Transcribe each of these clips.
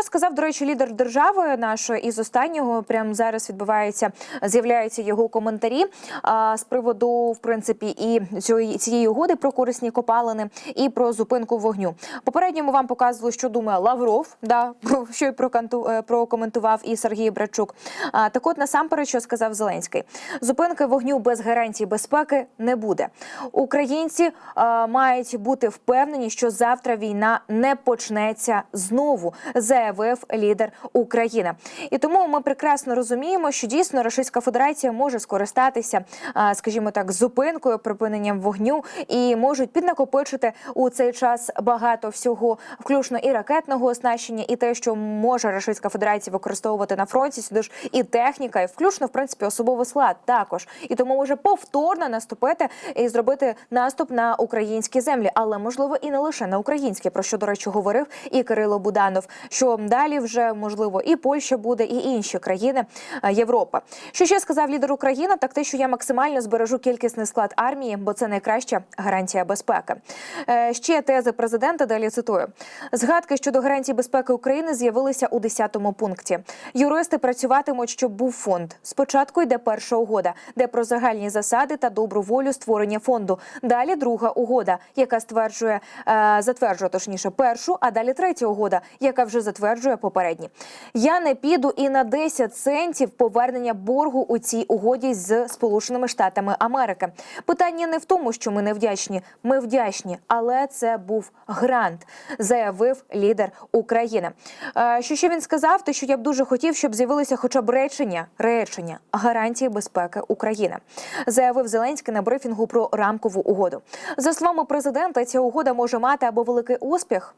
Що сказав, до речі, лідер держави нашої із останнього прямо зараз відбувається, з'являються його коментарі а, з приводу, в принципі, і цієї, цієї угоди про корисні копалини і про зупинку вогню. Попередньо ми вам показували, що думає Лавров, да, що й е, прокоментував і Сергій Брачук. А, так от насамперед, що сказав Зеленський, зупинки вогню без гарантій безпеки не буде. Українці а, мають бути впевнені, що завтра війна не почнеться знову, заявив лідер України. І тому ми прекрасно розуміємо, що дійсно Російська Федерація може скористатися, скажімо так, зупинкою, припиненням вогню і можуть піднакопичити у цей час багато всього, включно і ракетного оснащення, і те, що може Російська Федерація використовувати на фронті, сюди ж і техніка, і включно в принципі особовий склад також. І тому може повторно наступити і зробити наступ на українські землі, але можливо і не лише на українські, про що до речі говорив і Кирило Буданов. Що далі вже можливо і Польща буде, і інші країни е, Європи. Що ще сказав лідер України? Так те, що я максимально збережу кількісний склад армії, бо це найкраща гарантія безпеки. Е, Ще тези президента далі цитую: згадки щодо гарантій безпеки України з'явилися у 10-му пункті. Юристи працюватимуть, щоб був фонд. Спочатку йде перша угода, де про загальні засади та добру волю створення фонду. Далі друга угода, яка стверджує е, затверджує точніше першу, а далі третя угода, яка вже затверджує попередні. Я не піду і на 10 центів повернення боргу у цій угоді з Сполученими Штатами Америки. Питання не в тому, що ми не вдячні. Ми вдячні, але це був грант, заявив лідер України. Е, Що ще він сказав? Те, що я б дуже хотів, щоб з'явилися хоча б речення, речення гарантії безпеки України, заявив Зеленський на брифінгу про рамкову угоду. За словами президента, ця угода може мати або великий успіх,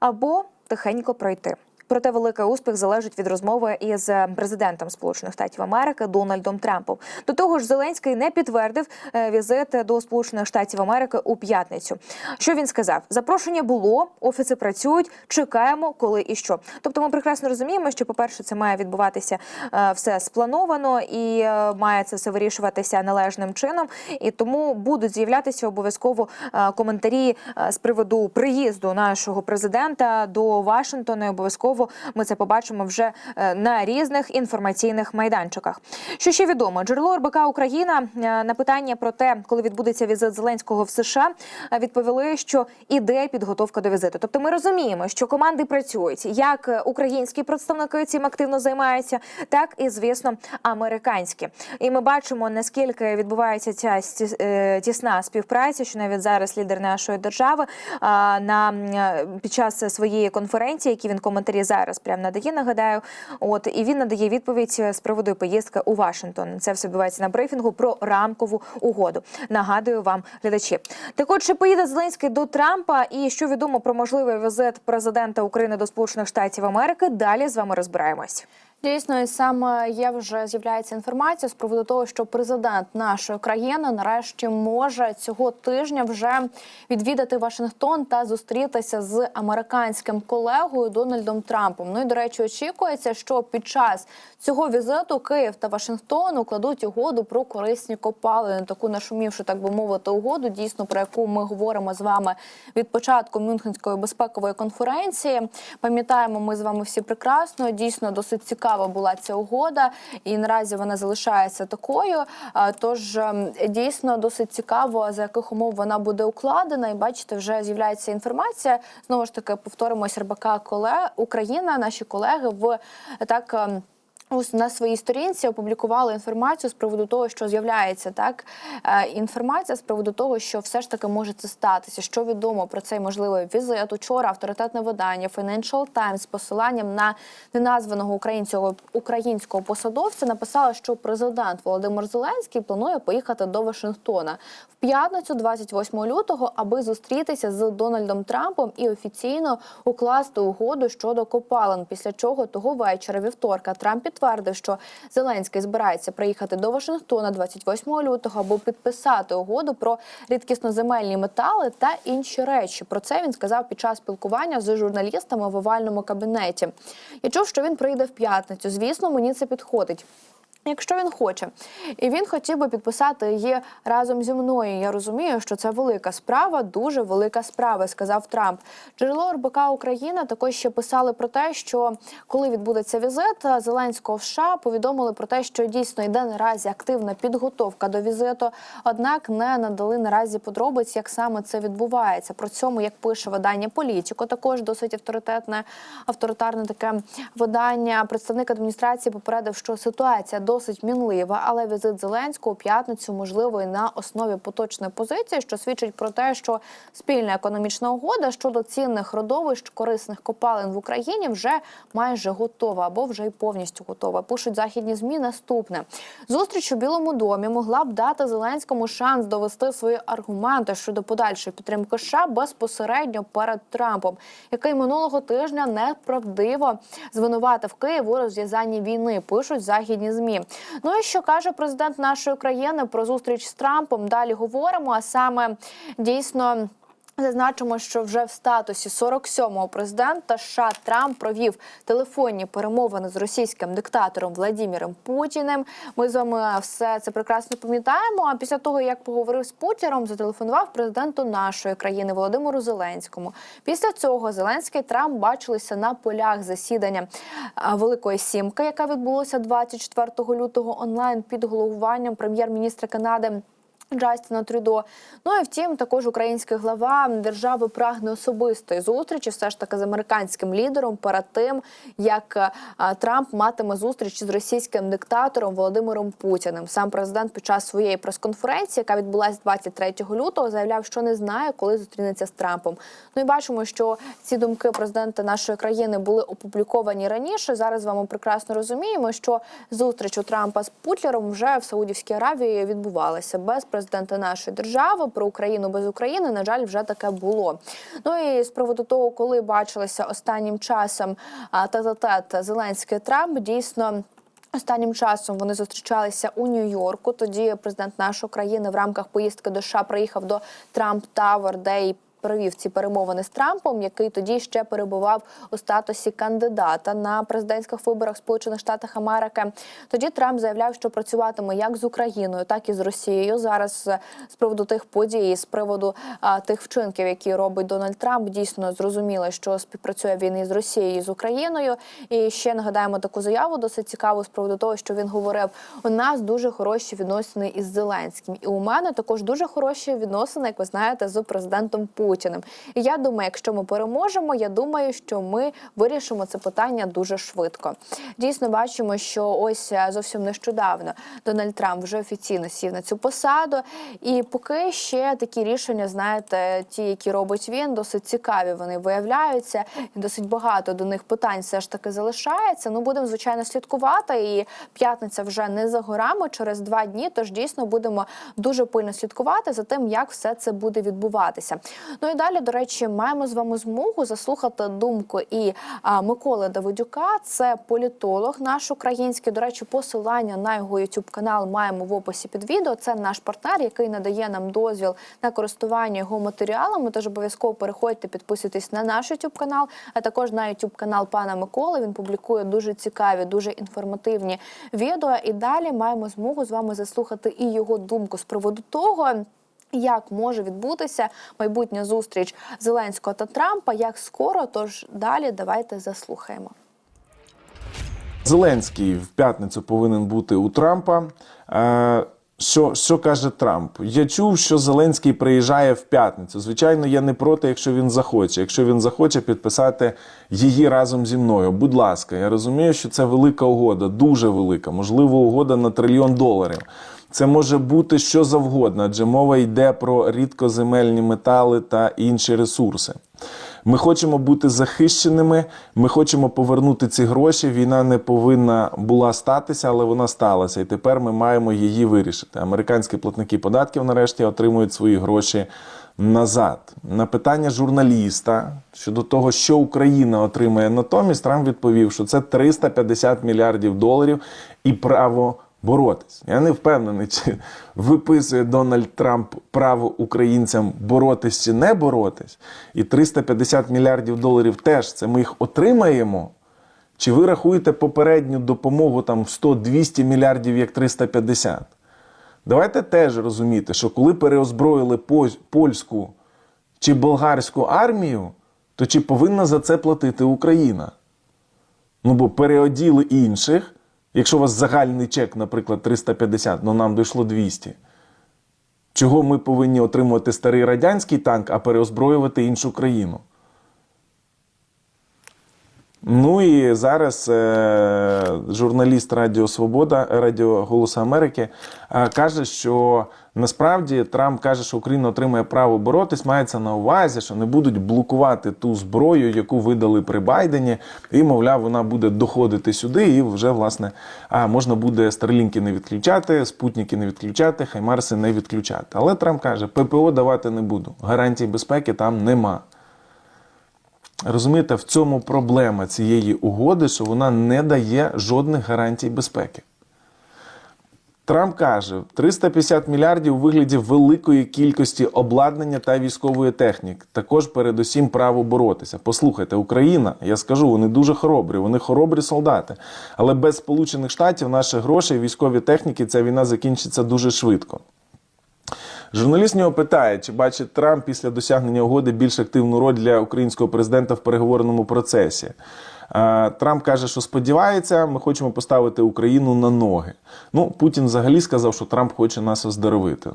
або тихенько пройти. Проте великий успіх залежить від розмови із президентом Сполучених Штатів Америки Дональдом Трампом. До того ж, Зеленський не підтвердив е, візит до Сполучених Штатів Америки у п'ятницю. Що він сказав? Запрошення було, офіси працюють. Чекаємо, коли і що. Тобто, ми прекрасно розуміємо, що, по-перше, це має відбуватися е, все сплановано і е, має це все вирішуватися належним чином. І тому будуть з'являтися обов'язково е, коментарі е, з приводу приїзду нашого президента до Вашингтона. І обов'язково ми це побачимо вже е, на різних інформаційних майданчиках. Що ще відомо, джерело РБК Україна е, на питання про те, коли відбудеться візит Зеленського в США, е, відповіли, що іде підготовка до візиту. Тобто, ми розуміємо, що команди працюють як українські представники цим активно займаються, так і звісно американські. І ми бачимо наскільки відбувається ця тісна співпраця, що навіть зараз лідер нашої держави на під час своєї конференції, які він коментарі зараз прямо надає, нагадаю. От і він надає відповідь з приводу поїздки у Вашингтон. Це все відбувається на брифінгу про рамкову угоду. Нагадую вам, глядачі. Так от, чи поїде Зеленський до Трампа, і що відомо про можливий візит президента України до Сполучених Штатів Америки? Далі з вами розбираємось. Дійсно, і саме є вже з'являється інформація з приводу того, що президент нашої країни нарешті може цього тижня вже відвідати Вашингтон та зустрітися з американським колегою Дональдом Трампом. Ну і до речі, очікується, що під час цього візиту Київ та Вашингтон укладуть угоду про корисні копалини, таку нашумівшу, так би мовити, угоду, дійсно про яку ми говоримо з вами від початку Мюнхенської безпекової конференції. Пам'ятаємо, ми з вами всі прекрасно. Дійсно, досить цікава була ця угода, і наразі вона залишається такою. Тож ем, дійсно досить цікаво, за яких умов вона буде укладена. І бачите, вже з'являється інформація. Знову ж таки, повторимось РБК коле Україна, наші колеги в так. Ось на своїй сторінці опублікували інформацію з приводу того, що з'являється так е, інформація з приводу того, що все ж таки може це статися. Що відомо про цей можливий візит? Учора авторитетне видання Financial Times з посиланням на неназваного українського українського посадовця написало, що президент Володимир Зеленський планує поїхати до Вашингтона в п'ятницю, 28 лютого, аби зустрітися з Дональдом Трампом і офіційно укласти угоду щодо копалин. Після чого того вечора, вівторка, Трамп підтвердив, що Зеленський збирається приїхати до Вашингтона 28 лютого, аби підписати угоду про рідкісноземельні метали та інші речі. Про це він сказав під час спілкування з журналістами в овальному кабінеті. Я чув, що він прийде в п'ятницю. Звісно, мені це підходить. Якщо він хоче, і він хотів би підписати її разом зі мною. Я розумію, що це велика справа, дуже велика справа, сказав Трамп. Джерело РБК Україна також ще писали про те, що коли відбудеться візит Зеленського в США, повідомили про те, що дійсно йде наразі активна підготовка до візиту. Однак не надали наразі подробиць, як саме це відбувається. Про цьому, як пише видання Політіко, також досить авторитетне, авторитарне таке видання. Представник адміністрації попередив, що ситуація досить мінлива, але візит Зеленського у п'ятницю можливий на основі поточної позиції, що свідчить про те, що спільна економічна угода щодо цінних родовищ корисних копалин в Україні вже майже готова або вже й повністю готова. Пишуть західні змі наступне зустріч у Білому домі могла б дати Зеленському шанс довести свої аргументи щодо подальшої підтримки США безпосередньо перед Трампом, який минулого тижня неправдиво звинуватив Київ у розв'язанні війни. Пишуть західні змі. Ну і що каже президент нашої країни про зустріч з Трампом? Далі говоримо. А саме дійсно. Зазначимо, що вже в статусі 47-го президента США Трамп провів телефонні перемовини з російським диктатором Владіміром Путіним. Ми з вами все це прекрасно пам'ятаємо. А після того, як поговорив з Путіним, зателефонував президенту нашої країни Володимиру Зеленському. Після цього Зеленський і Трамп бачилися на полях засідання Великої Сімки, яка відбулася 24 лютого онлайн під головуванням прем'єр-міністра Канади. Джастіна Трюдо. Ну і втім, також український глава держави прагне особистої зустрічі, все ж таки з американським лідером перед тим, як е, Трамп матиме зустріч з російським диктатором Володимиром Путіним. Сам президент під час своєї прес-конференції, яка відбулася 23 лютого, заявляв, що не знає, коли зустрінеться з Трампом. Ну і бачимо, що ці думки президента нашої країни були опубліковані раніше. Зараз вами прекрасно розуміємо, що зустріч у Трампа з Путлером вже в Саудівській Аравії відбувалася без президента нашої держави про Україну без України. На жаль, вже таке було. Ну і з приводу того, коли бачилися останнім часом тет-а-тет Зеленський Трамп, дійсно. Останнім часом вони зустрічалися у Нью-Йорку. Тоді президент нашої країни в рамках поїздки до США приїхав до Трамп Тавер, де й провів ці перемовини з Трампом, який тоді ще перебував у статусі кандидата на президентських виборах Сполучених Штатів Америки. Тоді Трамп заявляв, що працюватиме як з Україною, так і з Росією. Зараз е, з приводу тих подій, з приводу а, тих вчинків, які робить Дональд Трамп, дійсно зрозуміло, що співпрацює він і з Росією, і з Україною. І ще нагадаємо таку заяву, досить цікаву з приводу того, що він говорив: у нас дуже хороші відносини із Зеленським, і у мене також дуже хороші відносини, як ви знаєте, з президентом Путіним. І я думаю, якщо ми переможемо, я думаю, що ми вирішимо це питання дуже швидко. Дійсно, бачимо, що ось е, зовсім нещодавно Дональд Трамп вже офіційно сів на цю посаду. І поки ще такі рішення, знаєте, ті, які робить він, досить цікаві. Вони виявляються, і досить багато до них питань все ж таки залишається. Ну будемо звичайно слідкувати. І п'ятниця вже не за горами через два дні. Тож дійсно будемо дуже пильно слідкувати за тим, як все це буде відбуватися. Ну і далі, до речі, маємо з вами змогу заслухати думку і а, Миколи Давидюка. Це політолог наш український. До речі, посилання на його youtube канал маємо в описі під відео. Це наш партнер, який надає нам дозвіл на користування його матеріалами. Тож обов'язково переходьте, підписуйтесь на наш youtube канал, а також на youtube канал пана Миколи. Він публікує дуже цікаві, дуже інформативні відео. І далі маємо змогу з вами заслухати і його думку з приводу того. Як може відбутися майбутня зустріч Зеленського та Трампа? Як скоро? Тож далі давайте заслухаємо. Зеленський в п'ятницю повинен бути у Трампа. Е, Що, що каже Трамп? Я чув, що Зеленський приїжджає в п'ятницю. Звичайно, я не проти, якщо він захоче. Якщо він захоче підписати її разом зі мною. Будь ласка, я розумію, що це велика угода, дуже велика, можливо, угода на трильйон доларів. Це може бути що завгодно, адже мова йде про рідкоземельні метали та інші ресурси. Ми хочемо бути захищеними. Ми хочемо повернути ці гроші. Війна не повинна була статися, але вона сталася. І тепер ми маємо її вирішити. Американські платники податків нарешті отримують свої гроші назад. На питання журналіста щодо того, що Україна отримає натомість, Трамп відповів, що це 350 мільярдів доларів і право боротись. Я не впевнений, чи виписує Дональд Трамп право українцям боротись чи не боротись. І 350 мільярдів доларів теж це ми їх отримаємо. Чи ви рахуєте попередню допомогу там 100-200 мільярдів як 350? Давайте теж розуміти, що коли переозброїли польську чи болгарську армію, то чи повинна за це платити Україна? Ну, бо переоділи інших. Якщо у вас загальний чек, наприклад, 350, ну нам дійшло 200. Чого ми повинні отримувати старий радянський танк, а переозброювати іншу країну? Ну і зараз е, журналіст Радіо Свобода, Радіо Голосу Америки е, каже, що насправді Трамп каже, що Україна отримає право боротись. Мається на увазі, що не будуть блокувати ту зброю, яку видали при Байдені, і мовляв, вона буде доходити сюди, і вже власне а, можна буде старлінки не відключати, спутники не відключати, хаймарси не відключати. Але Трамп каже, ППО давати не буду. Гарантій безпеки там нема. Розумієте, в цьому проблема цієї угоди, що вона не дає жодних гарантій безпеки. Трамп каже, 350 мільярдів у вигляді великої кількості обладнання та військової техніки. Також передусім право боротися. Послухайте, Україна, я скажу, вони дуже хоробрі, вони хоробрі солдати. Але без Сполучених Штатів наших грошей, військові техніки, ця війна закінчиться дуже швидко. Журналіст нього питає, чи бачить Трамп після досягнення угоди більш активну роль для українського президента в переговорному процесі. Е, Трамп каже, що сподівається, ми хочемо поставити Україну на ноги. Ну, Путін взагалі сказав, що Трамп хоче нас оздоровити.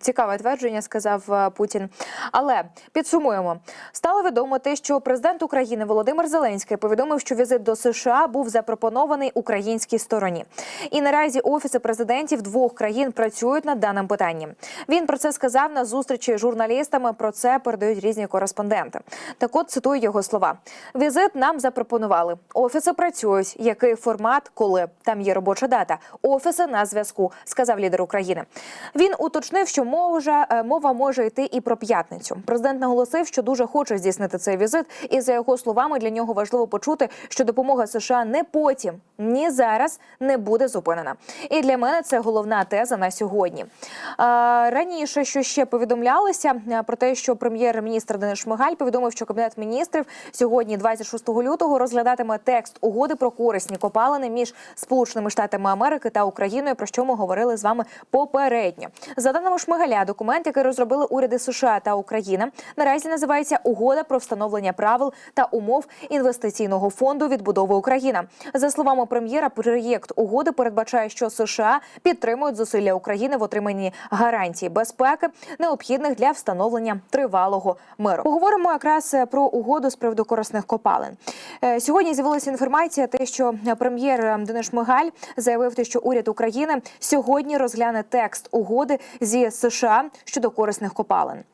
Цікаве твердження, сказав е, Путін. Але підсумуємо, стало відомо те, що президент України Володимир Зеленський повідомив, що візит до США був запропонований українській стороні. І наразі офіси президентів двох країн працюють над даним питанням. Він про це сказав на зустрічі з журналістами. Про це передають різні кореспонденти. Так, от цитую його слова: візит нам запропонували. Офіси працюють. Який формат, коли там є робоча дата? Офіси на зв'язку, сказав лідер України. Він уточнив, що може, е, мова може йти і про п'ятницю. Президент наголосив, що дуже хоче здійснити цей візит, і за його словами для нього важливо почути, що допомога США не потім, ні зараз не буде зупинена. І для мене це головна теза на сьогодні. Раніше, що ще повідомлялося е, про те, що прем'єр-міністр Денис Шмигаль повідомив, що кабінет міністрів сьогодні, 26 лютого, розглядатиме текст угоди про корисні копалини між Сполученими Штатами Америки та Україною, про що ми говорили з вами попередньо. За даними Шмигаля, документ, який розробили уряди США та Україна, наразі називається Угода про встановлення правил та умов інвестиційного фонду відбудови Україна. За словами прем'єра, проєкт угоди передбачає, що США підтримують зусилля України в отриманні гарантій безпеки, необхідних для встановлення тривалого миру. Поговоримо якраз про угоду з приводу корисних копалин. Е, Сьогодні з'явилася інформація, те, що прем'єр е, Денис Шмигаль заявив, що уряд України сьогодні розгляне текст угоди зі США щодо корисних копалин.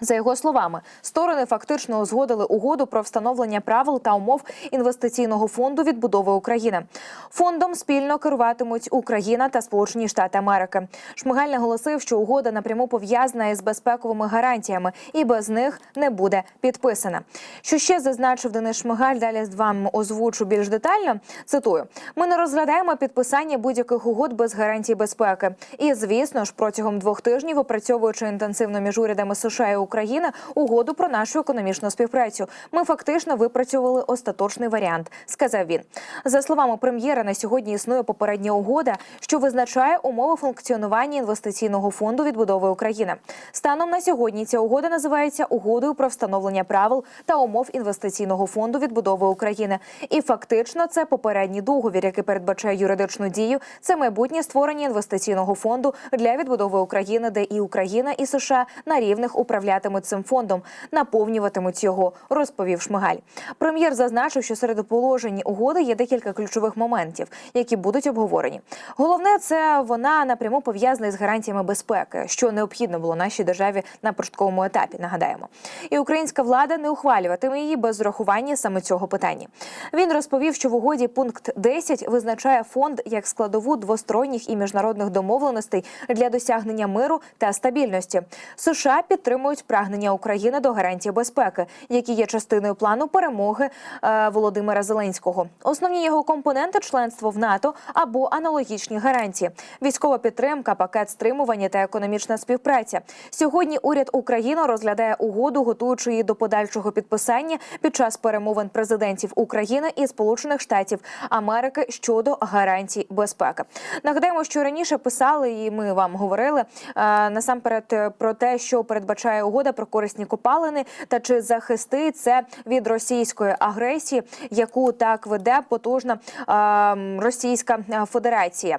За його словами, сторони фактично узгодили угоду про встановлення правил та умов інвестиційного фонду відбудови України. Фондом спільно керуватимуть Україна та Сполучені Штати Америки. Шмигаль наголосив, що угода напряму пов'язана із безпековими гарантіями, і без них не буде підписана. Що ще зазначив Денис Шмигаль? Далі з вам озвучу більш детально. Цитую: ми не розглядаємо підписання будь-яких угод без гарантій безпеки. І звісно ж, протягом двох тижнів, опрацьовуючи інтенсивно між урядами США і угоду про нашу економічну співпрацю, ми фактично випрацьовували остаточний варіант, сказав він. За словами прем'єра, на сьогодні існує попередня угода, що визначає умови функціонування інвестиційного фонду відбудови України. Станом на сьогодні ця угода називається угодою про встановлення правил та умов інвестиційного фонду відбудови України. І фактично це попередній договір, який передбачає юридичну дію. Це майбутнє створення інвестиційного фонду для відбудови України, де і Україна, і США на рівних управлятимуть цим фондом, наповнюватимуть його, розповів Шмигаль. Прем'єр зазначив, що серед положень угоди є декілька ключових моментів, які будуть обговорені. Головне, це вона напряму пов'язана із гарантіями безпеки, що необхідно було нашій державі на початковому етапі. Нагадаємо, і українська влада не ухвалюватиме її без врахування саме цього питання. Він розповів, що в угоді пункт 10 визначає фонд як складову двосторонніх і міжнародних домовленостей для досягнення миру та стабільності. США підтримують підтримують прагнення України до гарантії безпеки, які є частиною плану перемоги е, Володимира Зеленського. Основні його компоненти членство в НАТО або аналогічні гарантії, військова підтримка, пакет стримування та економічна співпраця. Сьогодні уряд України розглядає угоду, готуючи її до подальшого підписання під час перемовин президентів України і Сполучених Штатів Америки щодо гарантій безпеки. Нагадаємо, що раніше писали, і ми вам говорили е, насамперед е, про те, що передбачає угода про корисні копалини, та чи захистить це від російської агресії, яку так веде потужна е, Російська Федерація.